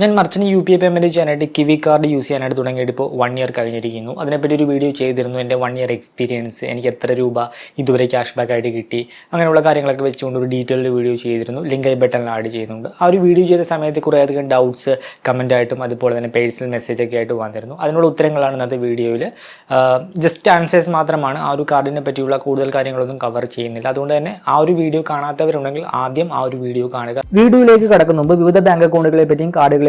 ഞാൻ merchant U P I payment ചെയ്യാനായിട്ട് Kiwi card use ചെയ്യാനായിട്ട് തുടങ്ങിയിട്ട് ഇപ്പോൾ വൺ ഇയർ കഴിഞ്ഞിരിക്കുന്നു. അതിനെപ്പറ്റി ഒരു വീഡിയോ ചെയ്തിരുന്നു എന്റെ വൺ ഇയർ എക്സ്പീരിയൻസ് എനിക്ക് എത്ര രൂപ ഇതുവരെ ക്യാഷ് ബാക്ക് ആയിട്ട് കിട്ടി? അങ്ങനെയുള്ള കാര്യങ്ങളൊക്കെ വെച്ചുകൊണ്ട് ഒരു ഡീറ്റെയിൽഡ് വീഡിയോ ചെയ്തിരുന്നു. ലിങ്ക് ഐ ബട്ടണിൽ ആഡ് ചെയ്യുന്നുണ്ട് ആ ഒരു വീഡിയോ ചെയ്ത സമയത്ത് കുറേ അധികം ഡൗട്ട്സ് കമന്റ് ആയിട്ടും അതുപോലെ തന്നെ പേഴ്സണൽ മെസ്സേജ് ഒക്കെ ആയിട്ട് വന്നിരുന്നു. അതിനുള്ള ഉത്തരങ്ങളാണ് ഇന്നത്തെ വീഡിയോയിൽ ജസ്റ്റ് ആൻസേഴ്സ് മാത്രമാണ്. ആ ഒരു കാർഡിനെ പറ്റിയുള്ള കൂടുതൽ കാര്യങ്ങളൊന്നും കവർ ചെയ്യുന്നില്ല. അതുകൊണ്ട് തന്നെ ആ ഒരു വീഡിയോ കാണാത്തവരുണ്ടെങ്കിൽ ആദ്യം ആ ഒരു വീഡിയോ കാണുക. വീഡിയോയിലേക്ക് കടക്കുന്ന മുമ്പ് വിവിധ ബാങ്ക് അക്കൗണ്ടുകളെ പറ്റിയും കാർഡുകളെ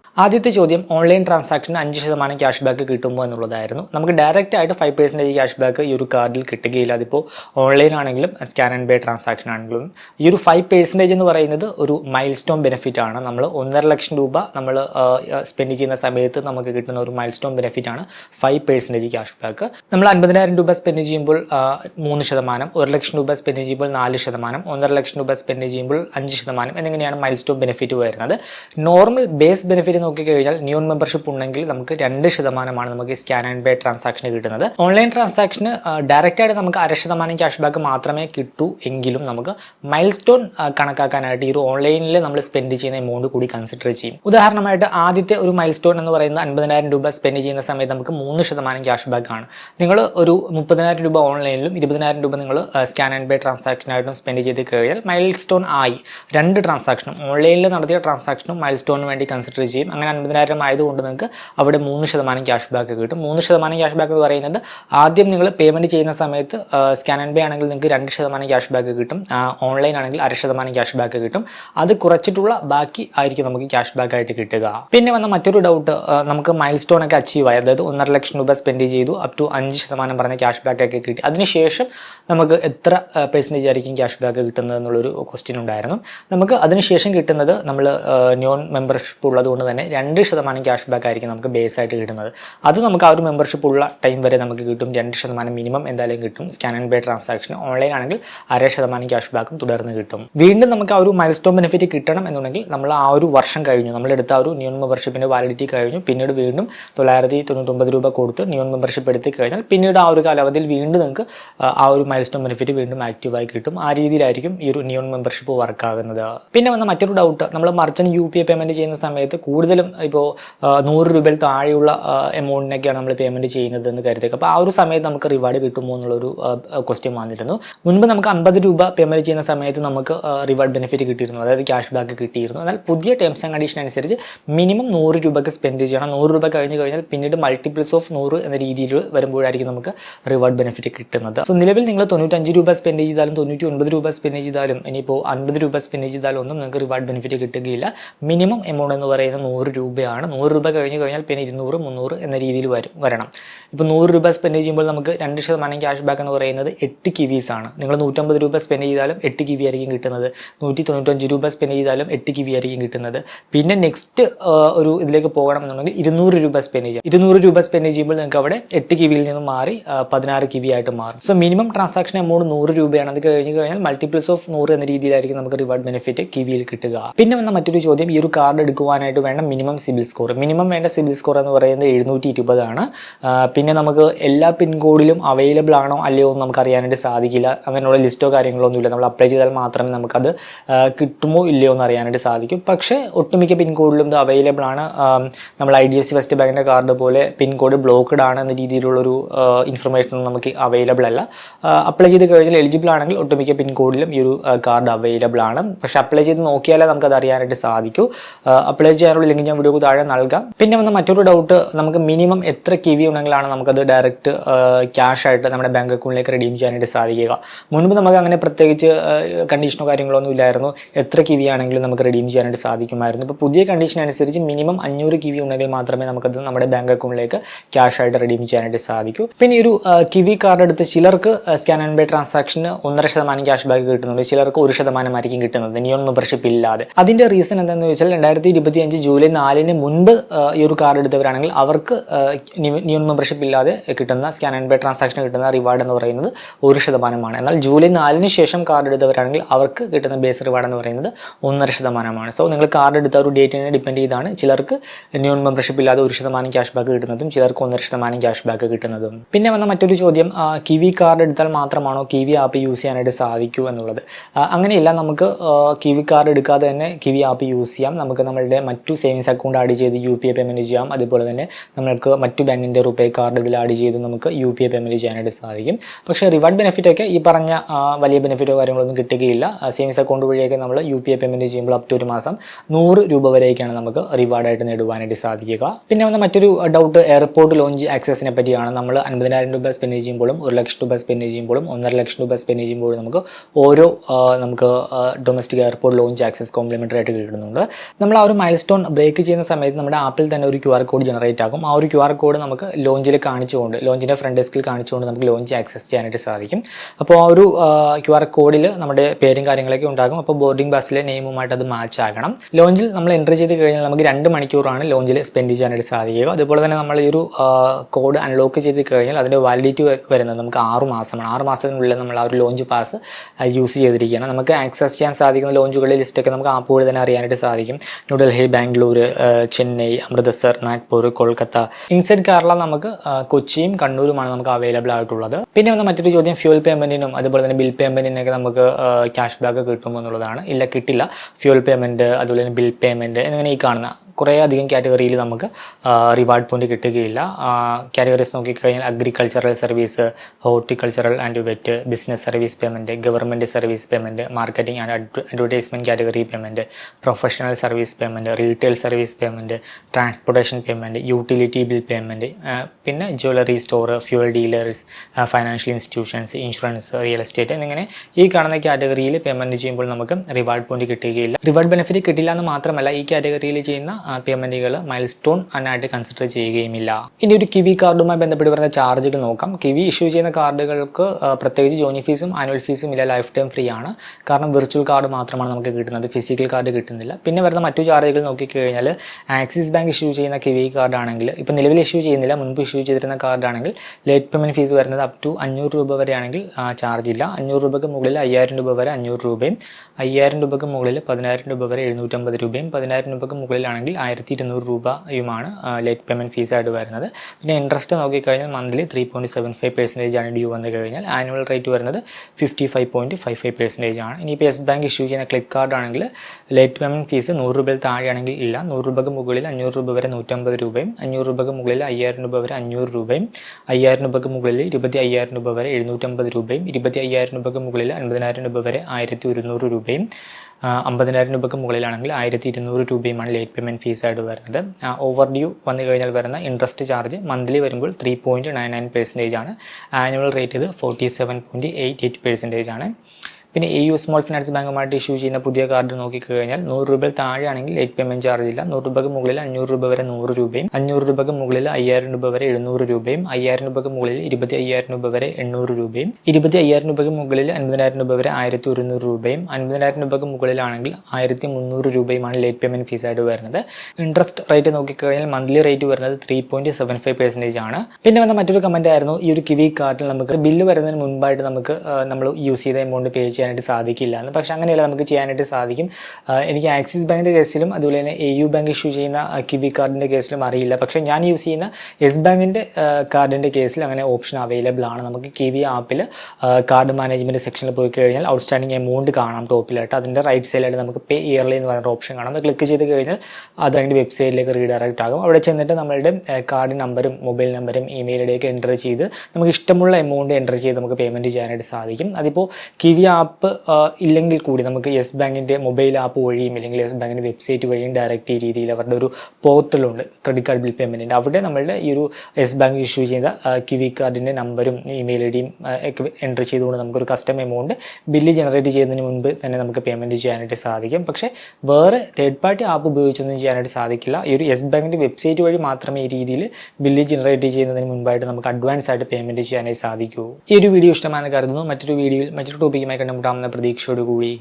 ആദ്യത്തെ ചോദ്യം ഓൺലൈൻ ട്രാൻസാക്ഷന് അഞ്ച് ശതമാനം ക്യാഷ് ബാക്ക് കിട്ടുമോ എന്നുള്ളതായിരുന്നു. നമുക്ക് ഡയറക്റ്റ് ആയിട്ട് ഫൈവ് പെർസെന്റേജ് ക്യാഷ് ബാക്ക് ഈ ഒരു കാർഡിൽ കിട്ടുകയില്ല. അതിപ്പോൾ ഓൺലൈൻ ആണെങ്കിലും സ്കാൻ ആൻഡ് പേ ട്രാൻസാക്ഷൻ ആണെങ്കിലും. ഈ ഒരു ഫൈവ് പെർസെന്റേജ് എന്ന് പറയുന്നത് ഒരു മൈൽ സ്റ്റോൺ ബെനിഫിറ്റ് ആണ്. നമ്മൾ ഒന്നര ലക്ഷം രൂപ നമ്മൾ സ്പെൻഡ് ചെയ്യുന്ന സമയത്ത് നമുക്ക് കിട്ടുന്ന ഒരു മൈൽ സ്റ്റോൺ ബെനിഫിറ്റ് ആണ് ഫൈവ് പെർസെന്റേജ് ക്യാഷ് ബാക്ക് നമ്മൾ അൻപതിനായിരം രൂപ സ്പെൻഡ് ചെയ്യുമ്പോൾ ആ, മൂന്ന് ശതമാനം ഒരു ലക്ഷം രൂപ സ്പെൻഡ് ചെയ്യുമ്പോൾ നാല് ശതമാനം ഒന്നര ലക്ഷം രൂപ സ്പെൻഡ് ചെയ്യുമ്പോൾ അഞ്ച് ശതമാനം എന്നിങ്ങനെയാണ് മൈൽ സ്റ്റോൺ ബെനിഫിറ്റ് വരുന്നത് നോർമൽ ബേസ് ബെനിഫിറ്റ് നോക്കിക്കഴിഞ്ഞാൽ ന്യൂൺ മെമ്പർഷിപ്പ് ഉണ്ടെങ്കിൽ നമുക്ക് രണ്ട് ശതമാനമാണ് നമുക്ക് സ്കാൻ ആൻഡ് പേ ട്രാൻസാക്ഷന് കിട്ടുന്നത്. ഓൺലൈൻ ട്രാൻസാക്ഷന് ഡയറക്റ്റ് ആയിട്ട് നമുക്ക് അര ശതമാനം ക്യാഷ് ബാക്ക് മാത്രമേ കിട്ടൂ എങ്കിലും നമുക്ക് മൈൽ സ്റ്റോൺ കണക്കാക്കാനായിട്ട് ഈ ഒരു ഓൺലൈനിൽ നമ്മൾ സ്പെൻഡ് ചെയ്യുന്ന എമൗണ്ട് കൂടി കൺസിഡർ ചെയ്യും. ഉദാഹരണമായിട്ട് ആദ്യത്തെ ഒരു മൈൽ സ്റ്റോൺ എന്ന് പറയുന്ന അൻപതിനായിരം രൂപ സ്പെൻഡ് ചെയ്യുന്ന സമയത്ത് നമുക്ക് മൂന്ന് ശതമാനം ക്യാഷ് ബാക്ക് ആണ്. നിങ്ങൾ ഒരു മുപ്പതിനായിരം രൂപ ഓൺലൈനിലും ഇരുപതിനായിരം രൂപ നിങ്ങൾ സ്കാൻ ആൻഡ് പേ ട്രാൻസാക്ഷനായിട്ടും സ്പെൻഡ് ചെയ്ത് കഴിഞ്ഞാൽ മൈൽ സ്റ്റോൺ ആയി. രണ്ട് ട്രാൻസാക്ഷനും ഓൺലൈനിൽ നടത്തിയ ട്രാൻസാക്ഷനും മൈൽ സ്റ്റോണിന് വേണ്ടി കൺസിഡർ ചെയ്യും. അങ്ങനെ അൻപതിനായിരം ആയതുകൊണ്ട് നിങ്ങൾക്ക് അവിടെ മൂന്ന് ശതമാനം ക്യാഷ് ബാക്ക് കിട്ടും. മൂന്ന് ശതമാനം ക്യാഷ് ബാക്ക് എന്ന് പറയുന്നത് ആദ്യം നിങ്ങൾ പേയ്മെന്റ് ചെയ്യുന്ന സമയത്ത് സ്കാൻ ആൻഡ് പേ ആണെങ്കിൽ നിങ്ങൾക്ക് രണ്ട് ശതമാനം ക്യാഷ് ബാക്ക് കിട്ടും. ഓൺലൈൻ ആണെങ്കിൽ അര ശതമാനം ക്യാഷ് ബാക്ക് കിട്ടും. അത് കുറച്ചിട്ടുള്ള ബാക്കി ആയിരിക്കും നമുക്ക് ക്യാഷ് ബാക്ക് ആയിട്ട് കിട്ടുക. പിന്നെ വന്ന മറ്റൊരു ഡൗട്ട് നമുക്ക് മൈൽ സ്റ്റോൺ ഒക്കെ അച്ചീവ് ആയി. അതായത് ഒന്നര ലക്ഷം രൂപ സ്പെൻഡ് ചെയ്തു അപ് ടു അഞ്ച് ശതമാനം പറഞ്ഞ ക്യാഷ് ബാക്ക് ഒക്കെ കിട്ടി. അതിനുശേഷം നമുക്ക് എത്ര പെർസെന്റേജ് ആയിരിക്കും ക്യാഷ് ബാക്ക് കിട്ടുന്നത് എന്നുള്ളൊരു ക്വസ്റ്റ്യൻ ഉണ്ടായിരുന്നു. നമുക്ക് അതിനുശേഷം കിട്ടുന്നത് നമ്മൾ നോൺ മെമ്പർഷിപ്പ് ഉള്ളത് കൊണ്ട് തന്നെ രണ്ട് ശതമാനം ക്യാഷ് ബാക്ക് ആയിരിക്കും നമുക്ക് ബേസ് ആയിട്ട് കിട്ടുന്നത്. അത് നമുക്ക് ആ ഒരു മെമ്പർഷിപ്പ് ഉള്ള ടൈം വരെ നമുക്ക് കിട്ടും. രണ്ട് ശതമാനം മിനിമം എന്തായാലും കിട്ടും. Scan and pay transaction online ആണെങ്കിൽ അര ശതമാനം ക്യാഷ് ബാക്കും തുടർന്ന് കിട്ടും. വീണ്ടും നമുക്ക് ആ ഒരു മൈൽ സ്റ്റോൺ ബെനിഫിറ്റ് കിട്ടണം എന്നുണ്ടെങ്കിൽ നമ്മൾ ആ ഒരു വർഷം കഴിഞ്ഞു. നമ്മളെടുത്ത ആ ഒരു ന്യൂൺ മെമ്പർഷിപ്പിന്റെ വാലിഡിറ്റി കഴിഞ്ഞു. പിന്നീട് വീണ്ടും തൊള്ളായിരത്തി തൊണ്ണൂറ്റൊമ്പത് രൂപ കൊടുത്ത് ന്യൂൺ മെമ്പർഷിപ്പ് എടുത്ത് കഴിഞ്ഞാൽ പിന്നീട് ആ ഒരു കാലാവധിയിൽ വീണ്ടും നിങ്ങൾക്ക് ആ, ഒരു മൈൽ സ്റ്റോൺ ബെനിഫിറ്റ് വീണ്ടും ആക്റ്റീവായി കിട്ടും. ആ രീതിയിലായിരിക്കും ഈ ഒരു ന്യൂൺ മെമ്പർഷിപ്പ് വർക്ക് ആകുന്നത്. പിന്നെ വന്ന മറ്റൊരു ഡൗട്ട് നമ്മൾ merchant U P I payment ചെയ്യുന്ന സമയത്ത് കൂടുതലും ഇപ്പോൾ നൂറ് രൂപയിൽ താഴെയുള്ള എമൗണ്ടിനൊക്കെയാണ് നമ്മൾ പേയ്മെന്റ് ചെയ്യുന്നത് എന്ന് കരുതുക. അപ്പോൾ ആ ഒരു സമയത്ത് നമുക്ക് റിവാർഡ് കിട്ടുമോ എന്നുള്ളൊരു ക്വസ്റ്റ്യൻ വന്നിരുന്നു. മുൻപ് നമുക്ക് അമ്പത് രൂപ പേയ്മെന്റ് ചെയ്യുന്ന സമയത്ത് നമുക്ക് റിവാർഡ് ബെനിഫിറ്റ് കിട്ടിയിരുന്നു. അതായത് ക്യാഷ് ബാക്ക് കിട്ടിയിരുന്നു. എന്നാൽ പുതിയ ടേംസ് ആൻഡ് കണ്ടീഷൻ അനുസരിച്ച് മിനിമം നൂറ് രൂപയ്ക്ക് സ്പെൻഡ് ചെയ്യണം. നൂറ് രൂപ കഴിഞ്ഞ് കഴിഞ്ഞാൽ പിന്നീട് മൾട്ടിപ്പിൾസ് ഓഫ് നൂറ് എന്ന രീതിയിൽ വരുമ്പോഴായിരിക്കും നമുക്ക് റിവാർഡ് ബെനിഫിറ്റ് കിട്ടുന്നത്. സോ നിലവിൽ നിങ്ങൾ തൊണ്ണൂറ്റഞ്ച് രൂപ സ്പെൻഡ് ചെയ്താലും തൊണ്ണൂറ്റി ഒൻപത് രൂപ സ്പെൻഡ് ചെയ്താലും ഇനിയിപ്പോൾ അൻപത് രൂപ സ്പെൻഡ് ചെയ്താലും ഒന്നും നിങ്ങൾക്ക് റിവാർഡ് ബെനിഫിറ്റ് കിട്ടുകയില്ല. മിനിമം എമൗണ്ട് എന്ന് പറയുന്നത് നൂറ് രൂപയാണ്. നൂറ് രൂപ കഴിഞ്ഞ് കഴിഞ്ഞാൽ പിന്നെ ഇരുന്നൂറ് മുന്നൂറ് എന്ന രീതിയിൽ വരും വരണം. ഇപ്പോൾ നൂറ് രൂപ സ്പെൻഡ് ചെയ്യുമ്പോൾ നമുക്ക് രണ്ട് ശതമാനം ക്യാഷ് ബാക്ക് എന്ന് പറയുന്നത് എട്ട് കിവീസ് ആണ്. നിങ്ങൾ നൂറ്റമ്പത് രൂപ സ്പെൻഡ് ചെയ്താലും എട്ട് കിവി ആയിരിക്കും കിട്ടുന്നത്. നൂറ്റി തൊണ്ണൂറ്റഞ്ച് രൂപ സ്പെൻഡ് ചെയ്താലും എട്ട് കിവി ആയിരിക്കും കിട്ടുന്നത്. പിന്നെ നെക്സ്റ്റ് ഒരു ഇതിലേക്ക് പോകണം എന്നുണ്ടെങ്കിൽ ഇരുന്നൂറ് രൂപ സ്പെൻഡ് ചെയ്യാം ഇരുന്നൂറ് രൂപ സ്പെൻഡ് ചെയ്യുമ്പോൾ നിങ്ങൾക്ക് അവിടെ എട്ട് കിവിയിൽ നിന്ന് മാറി പതിനാറ് കിവി ആയിട്ട് മാറും. സോ മിനിമം ട്രാൻസാക്ഷൻ എമൗണ്ട് നൂറ് രൂപയാണ്. അത് കഴിഞ്ഞ് കഴിഞ്ഞാൽ മൾട്ടിപ്ലസ് ഓഫ് നൂറ് എന്ന രീതിയിലായിരിക്കും നമുക്ക് റിവാർഡ് ബെനിഫിറ്റ് കിവിയിൽ കിട്ടുക. പിന്നെ വന്ന മറ്റൊരു ചോദ്യം ഈ ഒരു കാർഡ് എടുക്കുവാനായിട്ട് വേണ്ട മിനിമം സിബിൽ സ്കോർ മിനിമം വേണ്ട സിബിൽ സ്കോർ എന്ന് പറയുന്നത് എഴുന്നൂറ്റി ഇരുപതാണ്. പിന്നെ നമുക്ക് എല്ലാ പിൻകോഡിലും അവൈലബിൾ ആണോ അല്ലയോ എന്ന് നമുക്ക് അറിയാനായിട്ട് സാധിക്കില്ല. അങ്ങനെയുള്ള ലിസ്റ്റോ കാര്യങ്ങളോ ഒന്നുമില്ല. നമ്മൾ അപ്ലൈ ചെയ്താൽ മാത്രമേ നമുക്കത് കിട്ടുമോ ഇല്ലയോ എന്ന് അറിയാനായിട്ട് സാധിക്കും. പക്ഷേ ഒട്ടുമിക്ക പിൻകോഡിലും ഇത് അവൈലബിൾ ആണ്. നമ്മൾ I D S C first ബാങ്കിന്റെ കാർഡ് പോലെ പിൻകോഡ് ബ്ലോക്ക്ഡ് ആണ് എന്ന രീതിയിലുള്ളൊരു ഇൻഫർമേഷൻ നമുക്ക് അവൈലബിൾ അല്ല. അപ്ലൈ ചെയ്ത് കഴിഞ്ഞാൽ എലിജിബിൾ ആണെങ്കിൽ ഒട്ടുമിക്ക പിൻകോഡിലും ഈ ഒരു കാർഡ് അവൈലബിൾ ആണ്. പക്ഷെ അപ്ലൈ ചെയ്ത് നോക്കിയാലേ നമുക്കത് അറിയാനായിട്ട് സാധിക്കൂ. അപ്ലൈ ചെയ്യാനുള്ള ലിങ്ക് ഞാൻ വീഡിയോ താഴെ നൽകാം. പിന്നെ വന്ന മറ്റൊരു ഡൗട്ട് നമുക്ക് മിനിമം എത്ര കിവി ഉണ്ടെങ്കിലാണ് നമുക്കത് ഡയറക്റ്റ് ക്യാഷ് ആയിട്ട് നമ്മുടെ ബാങ്ക് അക്കൗണ്ടിലേക്ക് റെഡീം ചെയ്യാനായിട്ട് സാധിക്കുക. മുൻപ് നമുക്ക് അങ്ങനെ പ്രത്യേകിച്ച് കണ്ടീഷനോ കാര്യങ്ങളോ ഒന്നും ഇല്ലായിരുന്നു. എത്ര കിവി ആണെങ്കിലും നമുക്ക് റെഡീം ചെയ്യാനായിട്ട് സാധിക്കുമായിരുന്നു. ഇപ്പോൾ പുതിയ കണ്ടീഷൻ അനുസരിച്ച് മിനിമം അഞ്ഞൂറ് കിവി ഉണ്ടെങ്കിൽ മാത്രമേ നമുക്കത് നമ്മുടെ ബാങ്ക് അക്കൗണ്ടിലേക്ക് ക്യാഷ് ആയിട്ട് റെഡീം ചെയ്യാനായിട്ട് സാധിക്കൂ. പിന്നെ ഈ ഒരു കിവി കാർഡ് എടുത്ത് ചിലർക്ക് സ്കാൻ ആൻഡ് പേ ട്രാൻസാക്ഷന് ഒന്നര ശതമാനം ക്യാഷ് ബാക്ക് കിട്ടുന്നുണ്ട്. ചിലർക്ക് ഒരു ശതമാനമായിരിക്കും കിട്ടുന്നത്. നിയോൺ മെമ്പർഷിപ്പ് ഇല്ലാതെ അതിന്റെ റീസൺ എന്താണെന്ന് വെച്ചാൽ രണ്ടായിരത്തി ഇരുപത്തി അഞ്ച് ജൂലൈ നാലിന് മുൻപ് ഈ ഒരു കാർഡ് എടുത്തവരാണെങ്കിൽ അവർക്ക് നിയോൺ മെമ്പർഷിപ്പ് ഇല്ലാതെ കിട്ടുന്ന സ്കാൻ ആൻഡ് പേ ട്രാൻസാക്ഷൻ കിട്ടുന്ന റിവാർഡ് എന്ന് പറയുന്നത് ഒരു ശതമാനമാണ്. എന്നാൽ ജൂലൈ നാലിന് ശേഷം കാർഡ് എടുത്തവരാണെങ്കിൽ അവർക്ക് കിട്ടുന്ന ബേസ് റിവാർഡ് എന്ന് പറയുന്നത് ഒന്നര ശതമാനമാണ്. സോ നിങ്ങൾ കാർഡ് എടുത്ത ഒരു ഡേറ്റിനെ ഡിപ്പെൻഡ് ചെയ്താണ് ചിലർക്ക് ന്യൂ മെമ്പർഷിപ്പ് ഇല്ലാതെ ഒരു ശതമാനം ക്യാഷ് ബാക്ക് കിട്ടുന്നതും ചിലർക്ക് ഒന്നര ശതമാനം ക്യാഷ് ബാക്ക് കിട്ടുന്നതും. പിന്നെ വന്ന മറ്റൊരു ചോദ്യം കിവി കാർഡ് എടുത്താൽ മാത്രമാണോ കിവി ആപ്പ് യൂസ് ചെയ്യാനായിട്ട് സാധിക്കൂ എന്നുള്ളത്? അങ്ങനെയല്ല നമുക്ക് കിവി കാർഡ് എടുക്കാതെ തന്നെ കിവി ആപ്പ് യൂസ് ചെയ്യാം. നമുക്ക് നമ്മളുടെ മറ്റു സേവിങ്സ് അക്കൗണ്ട് ആഡ് ചെയ്ത് യു പി ഐ പേയ്മെന്റ് ചെയ്യാം. അതുപോലെ തന്നെ നമ്മൾക്ക് മറ്റു ബാങ്കിന്റെ റുപേ കാർഡ് ഇതിൽ ആഡ് ചെയ്ത് നമുക്ക് യു പി ഐ പേയ്മെന്റ് ചെയ്യാനായിട്ട് സാധിക്കും. പക്ഷേ റിവാർഡ് ബെനിഫിറ്റ് ഒക്കെ ഈ പറഞ്ഞ വലിയ ബെനിഫിറ്റോ കാര്യങ്ങളൊന്നും കിട്ടുകയില്ല. സേവിങ്സ് അക്കൗണ്ട് വഴിയൊക്കെ നമ്മൾ യു പി ഐ പേയ്മെന്റ് ചെയ്യുമ്പോൾ അപ് ടു ഒരു മാസം നൂറ് രൂപ വരെയൊക്കെയാണ് നമുക്ക് റിവാർഡായിട്ട് നേടുവാനായിട്ട് സാധിക്കുക. പിന്നെ വന്ന മറ്റൊരു ഡൗട്ട് എയർപോർട്ട് ലോഞ്ച് ആക്സസിനെ പറ്റിയാണ് നമ്മൾ അൻപതിനായിരം രൂപ സ്പെൻഡ് ചെയ്യുമ്പോഴും ഒരു ലക്ഷം രൂപ സ്പെൻഡ് ചെയ്യുമ്പോഴും ഒന്നര ലക്ഷം രൂപ സ്പെൻഡ് ചെയ്യുമ്പോഴും നമുക്ക് ഓരോ നമുക്ക് domestic airport lounge access complimentary ആയിട്ട് കിട്ടുന്നുണ്ട്. നമ്മൾ ആ ഒരു മൈൽ സ്റ്റോൺ ബ്രേക്ക് ചെയ്യുന്ന സമയത്ത് നമ്മുടെ ആപ്പിൽ തന്നെ ഒരു ക്യു ആർ കോഡ് ജനറേറ്റ് ആകും. ആ ഒരു ക്യു ആർ കോഡ് നമുക്ക് ലോഞ്ചിൽ കാണിച്ചുകൊണ്ട് ലോഞ്ചിന്റെ ഫ്രണ്ട് ഡെസ്കിൽ കാണിച്ചുകൊണ്ട് നമുക്ക് ലോഞ്ച് ആക്സസ് ചെയ്യാനായിട്ട് സാധിക്കും. അപ്പോൾ ആ ഒരു ക്യു ആർ കോഡിൽ നമ്മുടെ പേരും കാര്യങ്ങളൊക്കെ ഉണ്ടാകും. അപ്പോൾ ബോർഡിംഗ് ബസ്സിലെ നെയിമുമായിട്ട് അത് മാച്ച് ആകണം. ലോഞ്ചിൽ നമ്മൾ എന്റർ ചെയ്ത് കഴിഞ്ഞാൽ നമുക്ക് രണ്ട് മണിക്കൂറാണ് ലോഞ്ചിൽ സ്പെൻഡ് ചെയ്യാനായിട്ട് സാധിക്കുക. അതുപോലെ തന്നെ നമ്മൾ ഈ ഒരു കോഡ് അൺലോക്ക് ചെയ്ത് കഴിഞ്ഞാൽ അതിന്റെ വാലിഡിറ്റി വരുന്നത് നമുക്ക് ആറ് മാസമാണ്. ആറ് മാസത്തിനുള്ളിൽ നമ്മൾ ആ ഒരു ലോഞ്ച് പാസ് യൂസ് ചെയ്തിരിക്കുകയാണ്. നമുക്ക് ആക്സസ് ചെയ്യാൻ സാധിക്കുന്ന ലോഞ്ചുകളുടെ ലിസ്റ്റൊക്കെ നമുക്ക് ആപ്പ് വഴി തന്നെ അറിയാനായിട്ട് സാധിക്കും. ന്യൂഡൽഹി ബാംഗ്ലൂർ ചെന്നൈ അമൃത്സർ നാഗ്പൂർ കൊൽക്കത്ത ഇൻസൈഡ് കേരള നമുക്ക് കൊച്ചിയും കണ്ണൂരുമാണ് നമുക്ക് അവൈലബിൾ ആയിട്ടുള്ളത്. പിന്നെ വന്ന മറ്റൊരു ചോദ്യം ഫ്യൂൽ പേയ്മെന്റിനും അതുപോലെ തന്നെ ബിൽ പേയ്മെന്റിനൊക്കെ നമുക്ക് ക്യാഷ് ബാക്ക് കിട്ടുമോ എന്നുള്ളതാണ്. ഇല്ല കിട്ടില്ല. ഫ്യൂൽ പേയ്മെന്റ് അതുപോലെ തന്നെ ബിൽ പേയ്മെന്റ് എന്നിങ്ങനെ ഈ കാണുന്ന കുറേ അധികം കാറ്റഗറിയിൽ നമുക്ക് റിവാർഡ് പോയിന്റ് കിട്ടുകയില്ല. കാറ്റഗറീസ് നോക്കിക്കഴിഞ്ഞാൽ agricultural service horticultural and vet business service payment government service payment marketing and advertisement category payment professional service payment retail service payment transportation payment utility bill payment പിന്നെ jewellery store fuel dealers financial institutions insurance real estate എന്നിങ്ങനെ ഈ കാണുന്ന കാറ്റഗറിയിൽ payment ചെയ്യുമ്പോൾ നമുക്ക് reward point കിട്ടുകയില്ല. Reward benefit കിട്ടില്ല എന്ന് മാത്രമല്ല ഈ കാറ്റഗറിയിൽ ചെയ്യുന്ന പേയ്മെന്റുകൾ മൈൽ സ്റ്റോൺ ആയിട്ട് കൺസിഡർ ചെയ്യുകയുമില്ല. ഇനി ഒരു കിവി കാർഡുമായി ബന്ധപ്പെട്ട് വരുന്ന ചാർജുകൾ നോക്കാം. കിവി ഇഷ്യൂ ചെയ്യുന്ന കാർഡുകൾക്ക് പ്രത്യേകിച്ച് ജോയിൻ ഫീസും ആനുവൽ ഫീസും ഇല്ല ലൈഫ് ടൈം ഫ്രീ ആണ്. കാരണം വിർച്വൽ കാർഡ് മാത്രമാണ് നമുക്ക് കിട്ടുന്നത് ഫിസിക്കൽ കാർഡ് കിട്ടുന്നില്ല. പിന്നെ വരുന്ന മറ്റു ചാർജുകൾ നോക്കിക്കഴിഞ്ഞാൽ ആക്സിസ് ബാങ്ക് ഇഷ്യൂ ചെയ്യുന്ന കിവി കാർഡ് ആണെങ്കിൽ ഇപ്പോൾ നിലവിൽ ഇഷ്യൂ ചെയ്യുന്നില്ല മുൻപ് ഇഷ്യൂ ചെയ്തിരുന്ന കാർഡാണെങ്കിൽ ലേറ്റ് പേയ്മെന്റ് ഫീസ് വരുന്നത് അപ് ടു അഞ്ഞൂറ് രൂപ വരെയാണെങ്കിൽ ചാർജ് ഇല്ല. അഞ്ഞൂറ് രൂപയ്ക്ക് മുകളിൽ അയ്യായിരം രൂപ വരെ അഞ്ഞൂറ് രൂപയും അയ്യായിരം രൂപയ്ക്ക് മുകളിൽ പതിനായിരം രൂപ വരെ എഴുന്നൂറ്റമ്പത് രൂപയും പതിനായിരം രൂപയ്ക്ക് മുകളിലാണെങ്കിൽ ആയിരത്തി ഇരുന്നൂറ് രൂപയുമാണ് ലേറ്റ് പേയ്മെന്റ് ഫീസായിട്ട് വരുന്നത്. പിന്നെ ഇൻട്രസ്റ്റ് നോക്കിക്കഴിഞ്ഞാൽ monthly three point seven five percentage ആണ് ഡ്യൂ വന്നു കഴിഞ്ഞാൽ. ആനുവൽ റേറ്റ് വരുന്നത് fifty five point five five percentage ആണ്. ഇനിയിപ്പോൾ യെസ് ബാങ്ക് ഇഷ്യൂ ചെയ്യുന്ന ക്ലിക്ക് കാർഡ് ആണെങ്കിൽ ലേറ്റ് പേയ്മെന്റ് ഫീസ് നൂറ് രൂപയിൽ താഴെയാണെങ്കിൽ ഇല്ല. നൂറ് രൂപയ്ക്ക് മുകളിൽ അഞ്ഞൂറ് രൂപ വരെ നൂറ്റമ്പത് രൂപയും അഞ്ഞൂറ് രൂപയ്ക്ക് മുകളിൽ അയ്യായിരം രൂപ വരെ അഞ്ഞൂറ് രൂപയും അയ്യായിരം രൂപയ്ക്ക് മുകളിൽ ഇരുപത്തി അയ്യായിരം രൂപ വരെ എഴുന്നൂറ്റമ്പത് രൂപയും ഇരുപത്തി അയ്യായിരം രൂപയ്ക്ക് മുകളിൽ അൻപതിനായിരം രൂപ വരെ ആയിരത്തി ഒരുന്നൂറ് രൂപയും അമ്പതിനായിരം രൂപയ്ക്ക് മുകളിലാണെങ്കിൽ ആയിരത്തി ഇരുന്നൂറ് രൂപയുമാണ് ലേറ്റ് പേയ്മെന്റ് ഫീസായിട്ട് വരുന്നത്. ഓവർ ഡ്യൂ വന്നു കഴിഞ്ഞാൽ വരുന്ന ഇൻട്രസ്റ്റ് ചാർജ് മന്ത്ലി വരുമ്പോൾ three point nine nine percentage ആണ്. ആനുവൽ റേറ്റ് ഇത് forty seven point eight eight percentage ആണ്. പിന്നെ എ യു സ്മോൾ ഫിനാൻസ് ബാങ്കുമായിട്ട് ഇഷ്യൂ ചെയ്യുന്ന പുതിയ കാർഡ് നോക്കിക്കഴിഞ്ഞാൽ നൂറ് രൂപയിൽ താഴെയാണെങ്കിൽ ലേറ്റ് പേയ്മെന്റ് ചാർജ് ഇല്ല. നൂറ് രൂപയ്ക്ക് മുകളിൽ അഞ്ഞൂറ് രൂപ വരെ നൂറ് രൂപയും അഞ്ഞൂറ് രൂപയ്ക്ക് മുകളിൽ അയ്യായിരം രൂപ വരെ എഴുന്നൂറ് രൂപയും അയ്യായിരം രൂപയ്ക്ക് മുകളിൽ ഇരുപത്തി അയ്യായിരം രൂപ വരെ എണ്ണൂറ് രൂപയും ഇരുപത്തി അയ്യായിരം രൂപയ്ക്ക് മുകളിൽ അൻപതിനായിരം രൂപ വരെ ആയിരത്തി ഒരുന്നൂറ് രൂപയും അൻപതിനായിരം രൂപയ്ക്ക് മുകളിലാണെങ്കിൽ ആയിരത്തി മുന്നൂറ് രൂപയുമാണ് ലേറ്റ് ഫീസ് ആയിട്ട് വരുന്നത്. ഇൻട്രസ്റ്റ് റേറ്റ് നോക്കിക്കഴിഞ്ഞാൽ മന്ത്ലി റേറ്റ് വരുന്നത് three point seven five percentage ആണ്. പിന്നെ വന്ന മറ്റൊരു കമന്റ് ആയിരുന്നു ഈ ഒരു കിവി കാർഡിൽ നമുക്ക് ബില്ല് വരുന്നതിന് മുൻപായിട്ട് നമുക്ക് നമ്മൾ യൂസ് ചെയ്ത എമൗണ്ട് പേ ചെയ്യാനായിട്ട് സാധിക്കില്ല എന്ന്. പക്ഷേ അങ്ങനെയല്ല നമുക്ക് ചെയ്യാനായിട്ട് സാധിക്കും. എനിക്ക് ആക്സിസ് ബാങ്കിന്റെ കേസിലും അതുപോലെ തന്നെ എ യു ബാങ്ക് ഇഷ്യൂ ചെയ്യുന്ന കിവി കാർഡിന്റെ കേസിലും അറിയില്ല. പക്ഷേ ഞാൻ യൂസ് ചെയ്യുന്ന യെസ് ബാങ്കിന്റെ കാർഡിന്റെ കേസിൽ അങ്ങനെ ഓപ്ഷൻ അവൈലബിൾ ആണ്. നമുക്ക് കിവി ആപ്പിൽ കാർഡ് മാനേജ്മെന്റ് സെക്ഷനിൽ പോയി കഴിഞ്ഞാൽ ഔട്ട്സ്റ്റാൻഡിങ് എമൗണ്ട് കാണാം ടോപ്പിലായിട്ട് അതിന്റെ റൈറ്റ് സൈഡിലായിട്ട് നമുക്ക് പേ ഇയർലി എന്ന് പറയുന്ന ഓപ്ഷൻ കാണാം. അത് ക്ലിക്ക് ചെയ്ത് കഴിഞ്ഞാൽ അത് അതിന്റെ വെബ്സൈറ്റിലേക്ക് റീഡയറക്റ്റ് ആകും. അവിടെ ചെന്നിട്ട് നമ്മളുടെ കാർഡ് നമ്പറും മൊബൈൽ നമ്പറും ഡിയൊക്കെ എന്റർ ചെയ്ത് നമുക്ക് ഇഷ്ടമുള്ള എമൗണ്ട് എന്റർ ചെയ്ത് നമുക്ക് പേയ്മെന്റ് ചെയ്യാനായിട്ട് സാധിക്കും. അതിപ്പോൾ കിവി ആപ്പ് ഇല്ലെങ്കിൽ കൂടി നമുക്ക് യെസ് ബാങ്കിന്റെ മൊബൈൽ ആപ്പ് വഴിയും അല്ലെങ്കിൽ യെസ് ബാങ്കിന്റെ വെബ്സൈറ്റ് വഴിയും ഡയറക്റ്റ് ഈ രീതിയിൽ അവരുടെ ഒരു പോർട്ടലുണ്ട് ക്രെഡിറ്റ് കാർഡ് ബിൽ പേയ്മെന്റിന്റെ അവിടെ നമ്മളുടെ ഈ ഒരു യെസ് ബാങ്ക് ഇഷ്യൂ ചെയ്ത കിവി കാർഡിന്റെ നമ്പറും ഇമെയിൽ ഐ ഡിയും ഒക്കെ എന്റർ ചെയ്തുകൊണ്ട് നമുക്കൊരു കസ്റ്റം എമൗണ്ട് ബില്ല് ജനറേറ്റ് ചെയ്യുന്നതിന് മുൻപ് തന്നെ നമുക്ക് പേയ്മെന്റ് ചെയ്യാനായിട്ട് സാധിക്കും. പക്ഷേ വേറെ തേർഡ് പാർട്ടി ആപ്പ് ഉപയോഗിച്ചൊന്നും ചെയ്യാനായിട്ട് സാധിക്കില്ല. ഈ ഒരു യെസ് ബാങ്കിന്റെ വെബ്സൈറ്റ് വഴി മാത്രമേ ഈ രീതിയിൽ ബില്ല് ജനറേറ്റ് ചെയ്യുന്നതിന് മുൻപായിട്ട് നമുക്ക് അഡ്വാൻസ് ആയിട്ട് പേയ്മെന്റ് ചെയ്യാനായി സാധിക്കൂ. ഈ ഒരു വീഡിയോ ഇഷ്ടമാണെന്ന് കരുതുന്നു. മറ്റൊരു വീഡിയോയിൽ മറ്റൊരു ടോപ്പിക്കുമായി കണ്ടുമുട്ടാമെന്ന പ്രതീക്ഷയോടുകൂടി.